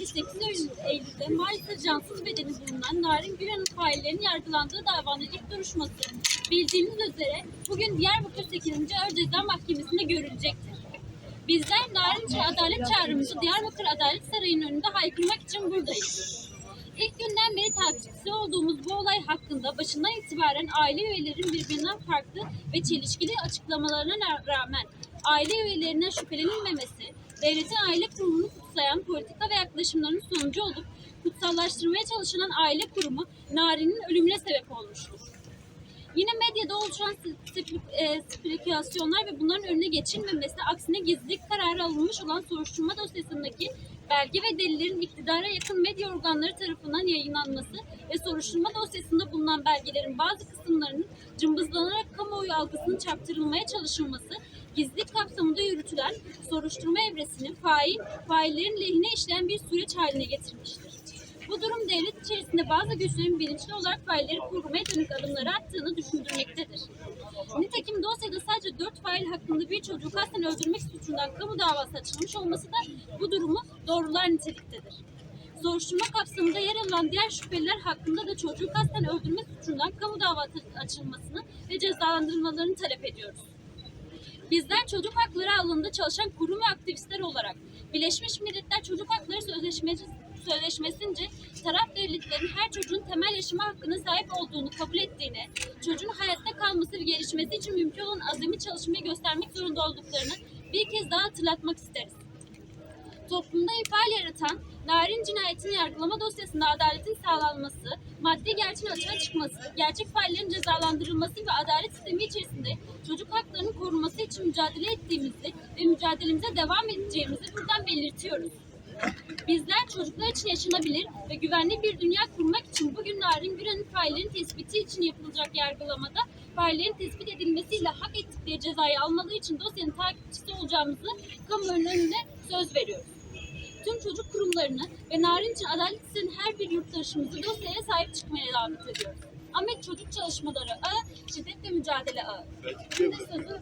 28 Eylül- Eylül'de maalesef cansız bedeni bulunan Narin Güran'ın faillerinin yargılandığı davanın ilk duruşması bildiğiniz üzere bugün Diyarbakır 8. Ağır Ceza Mahkemesi'nde görülecektir. Bizler Narince adalet çağrımızı Diyarbakır Adalet Sarayı'nın önünde haykırmak için buradayız. İlk günden beri takipçisi olduğumuz bu olay hakkında başından itibaren aile üyelerinin birbirinden farklı ve çelişkili açıklamalarına rağmen aile üyelerine şüphelenilmemesi, devletin aile kurumunu kutsayan politika ve yaklaşımlarının sonucu olup kutsallaştırmaya çalışılan aile kurumu Narin'in ölümüne sebep olmuştur. Yine medyada oluşan e, spekülasyonlar ve bunların önüne geçilmemesi aksine gizlilik kararı alınmış olan soruşturma dosyasındaki belge ve delillerin iktidara yakın medya organları tarafından yayınlanması ve soruşturma dosyasında bulunan belgelerin bazı kısımlarının cımbızlanarak kamuoyu algısının çarptırılmaya çalışılması gizlilik kapsamında yürütülen soruşturma evresini fail, faillerin lehine işleyen bir süreç haline getirmiştir. Bu durum devlet içerisinde bazı güçlerin bilinçli olarak failleri korumaya dönük adımları attığını düşündürmektedir. Nitekim dosyada sadece dört fail hakkında bir çocuğu kasten öldürmek suçundan kamu davası açılmış olması da bu durumu doğrular niteliktedir. Soruşturma kapsamında yer alan diğer şüpheliler hakkında da çocuğu kasten öldürme suçundan kamu davası açılmasını ve cezalandırılmalarını talep ediyoruz. Bizler çocuk hakları alanında çalışan kurum ve aktivistler olarak Birleşmiş Milletler Çocuk Hakları Sözleşmesi, Sözleşmesince taraf devletlerin her çocuğun temel yaşama hakkına sahip olduğunu kabul ettiğini, çocuğun hayatta kalması ve gelişmesi için mümkün olan azami çalışmayı göstermek zorunda olduklarını bir kez daha hatırlatmak isteriz. Toplumda Narin cinayetini yargılama dosyasında adaletin sağlanması, maddi gerçeğin açığa çıkması, gerçek faillerin cezalandırılması ve adalet sistemi içerisinde çocuk haklarının korunması için mücadele ettiğimizi ve mücadelemize devam edeceğimizi buradan belirtiyoruz. Bizler çocuklar için yaşanabilir ve güvenli bir dünya kurmak için bugün Narin Güran'ın faillerin tespiti için yapılacak yargılamada faillerin tespit edilmesiyle hak ettikleri cezayı almaları için dosyanın takipçisi olacağımızı kamuoyunun önünde söz veriyoruz tüm çocuk kurumlarını ve Narince Adalet Sistemi'nin her bir yurttaşımızı dosyaya sahip çıkmaya davet ediyoruz. Ahmet Çocuk Çalışmaları Ağı, Şiddetle Mücadele Ağı. Şimdi sözü